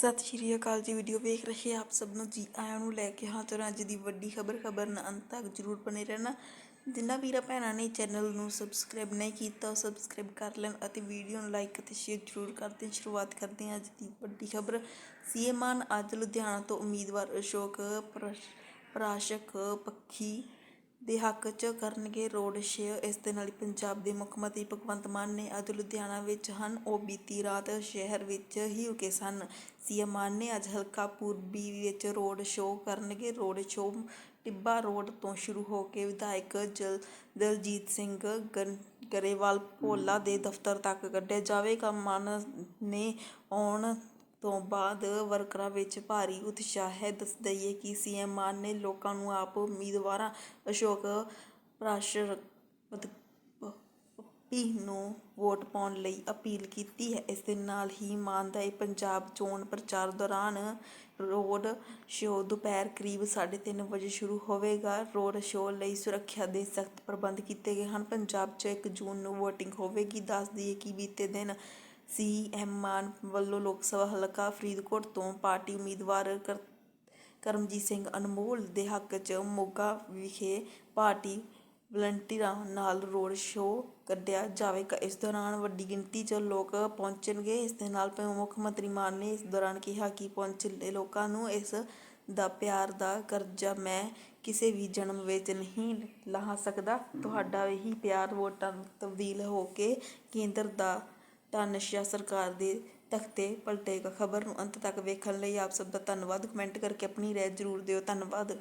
ਸਤਿ ਸ਼੍ਰੀ ਅਕਾਲ ਜੀ ਵੀਡੀਓ ਵੇਖ ਰਹੇ ਆਪ ਸਭ ਨੂੰ ਜੀ, ਆਇਆਂ ਨੂੰ ਲੈ ਕੇ ਹਾਂ ਹਾਂ ਅੱਜ ਦੀ ਵੱਡੀ ਖਬਰ ਖਬਰ ਨਾਲ ਅੰਤ ਤੱਕ ਜਰੂਰ ਬਣੇ ਰਹਿਣਾ। ਜਿਨ੍ਹਾਂ ਵੀਰਾਂ ਭੈਣਾਂ ਨੇ ਚੈਨਲ ਨੂੰ ਸਬਸਕ੍ਰਾਈਬ ਨਹੀਂ ਕੀਤਾ, ਉਹ ਸਬਸਕ੍ਰਾਈਬ ਕਰ ਲੈਣ ਅਤੇ ਵੀਡੀਓ ਨੂੰ ਲਾਈਕ ਅਤੇ ਸ਼ੇਅਰ ਜਰੂਰ ਕਰਦੇ ਸ਼ੁਰੂਆਤ ਕਰਦੇ ਹਾਂ ਅੱਜ ਦੀ ਵੱਡੀ ਖਬਰ। ਸੀਐਮ ਮਾਨ ਅੱਜ ਲੁਧਿਆਣਾ ਤੋਂ ਉਮੀਦਵਾਰ ਅਸ਼ੋਕ ਪ੍ਰਾਸ਼ਕ ਪੱਖੀ ਦੇ ਹੱਕ 'ਚ ਕਰਨਗੇ ਰੋਡ ਸ਼ੇਅਰ ਇਸ ਦੇ ਨਾਲ ਹੀ ਪੰਜਾਬ ਦੇ ਮੁੱਖ ਮੰਤਰੀ ਭਗਵੰਤ ਮਾਨ ਨੇ ਅੱਜ ਲੁਧਿਆਣਾ ਵਿੱਚ ਹਨ। ਉਹ ਬੀਤੀ ਰਾਤ ਸ਼ਹਿਰ ਵਿੱਚ ਹੀ ਰੁਕੇ ਸਨ। ਸੀਐਮ ਮਾਨ ਨੇ ਅੱਜ ਹਲਕਾ ਪੂਰਬੀ ਵਿੱਚ ਰੋਡ ਸ਼ੋਅ ਕਰਨਗੇ। ਰੋਡ ਸ਼ੋਅ ਟਿੱਬਾ ਰੋਡ ਤੋਂ ਸ਼ੁਰੂ ਹੋ ਕੇ ਵਿਧਾਇਕ ਜਲ, ਦਲਜੀਤ ਸਿੰਘ ਗਰੇਵਾਲ ਭੋਲਾ ਦੇ ਦਫ਼ਤਰ ਤੱਕ ਕੱਢਿਆ ਜਾਵੇਗਾ। ਮਾਨ ਨੇ ਆਉਣ ਤੋਂ ਬਾਅਦ ਵਰਕਰਾਂ ਵਿੱਚ ਭਾਰੀ ਉਤਸ਼ਾਹ ਹੈ। ਦੱਸ ਦਈਏ ਕਿ ਸੀਐਮ ਮਾਨ ਨੇ ਲੋਕਾਂ ਨੂੰ ਆਪ ਉਮੀਦਵਾਰਾਂ ਅਸ਼ੋਕ ਪ੍ਰਾਸ਼ਰ ਨੂੰ ਵੋਟ ਪਾਉਣ ਲਈ ਅਪੀਲ ਕੀਤੀ ਹੈ। ਇਸ ਦੇ ਨਾਲ ਹੀ ਮਾਨ ਦਾ ਇਹ ਪੰਜਾਬ ਚੋਣ ਪ੍ਰਚਾਰ ਦੌਰਾਨ ਰੋਡ ਸ਼ੋਅ ਦੁਪਹਿਰ ਕਰੀਬ 3:30 ਵਜੇ ਸ਼ੁਰੂ ਹੋਵੇਗਾ। ਰੋਡ ਸ਼ੋਅ ਲਈ ਸੁਰੱਖਿਆ ਦੇ ਸਖਤ ਪ੍ਰਬੰਧ ਕੀਤੇ ਗਏ ਹਨ। ਪੰਜਾਬ 'ਚ 1 ਜੂਨ ਨੂੰ VOTING ਹੋਵੇਗੀ। ਦੱਸ ਦਈਏ ਕਿ ਬੀਤੇ ਦਿਨ ਸੀ ਐਮ ਮਾਨ ਵੱਲੋਂ ਲੋਕ ਸਭਾ ਹਲਕਾ ਫਰੀਦਕੋਟ ਤੋਂ ਪਾਰਟੀ ਉਮੀਦਵਾਰ ਕਰ- ਕਰਮਜੀਤ ਸਿੰਘ ਅਨਮੋਲ ਦੇ ਹੱਕ 'ਚ ਮੋਗਾ ਵਿਖੇ ਪਾਰਟੀ ਵਲੰਟੀਅਰਾਂ ਨਾਲ ਰੋਡ ਸ਼ੋਅ ਕੱਢਿਆ ਜਾਵੇਗਾ। ਇਸ ਦੌਰਾਨ ਵੱਡੀ ਗਿਣਤੀ 'ਚ ਲੋਕ ਪਹੁੰਚਣਗੇ। ਇਸ ਦੇ ਨਾਲ ਮੁੱਖ ਮੰਤਰੀ ਮਾਨ ਨੇ ਇਸ ਦੌਰਾਨ ਕਿਹਾ ਕਿ ਪਹੁੰਚੇ ਲੋਕਾਂ ਨੂੰ ਇਸ ਦਾ ਪਿਆਰ ਦਾ ਕਰਜ਼ਾ ਮੈਂ ਕਿਸੇ ਵੀ ਜਨਮ ਵਿੱਚ ਨਹੀਂ ਲਾਹ ਸਕਦਾ। ਤੁਹਾਡਾ ਇਹੀ ਪਿਆਰ ਵੋਟਾਂ ਤਬਦੀਲ ਹੋ ਕੇ ਕੇਂਦਰ ਦਾ ਤਾਂ ਨਸ਼ਾ ਸਰਕਾਰ ਦੇ ਤਖਤੇ ਪਲਟੇਗਾ। ਖਬਰ ਨੂੰ ਅੰਤ ਤੱਕ ਵੇਖਣ ਲਈ ਆਪ ਸਭ ਦਾ ਧੰਨਵਾਦ। ਕਮੈਂਟ ਕਰਕੇ ਆਪਣੀ ਰਾਏ ਜ਼ਰੂਰ ਦਿਓ। ਧੰਨਵਾਦ।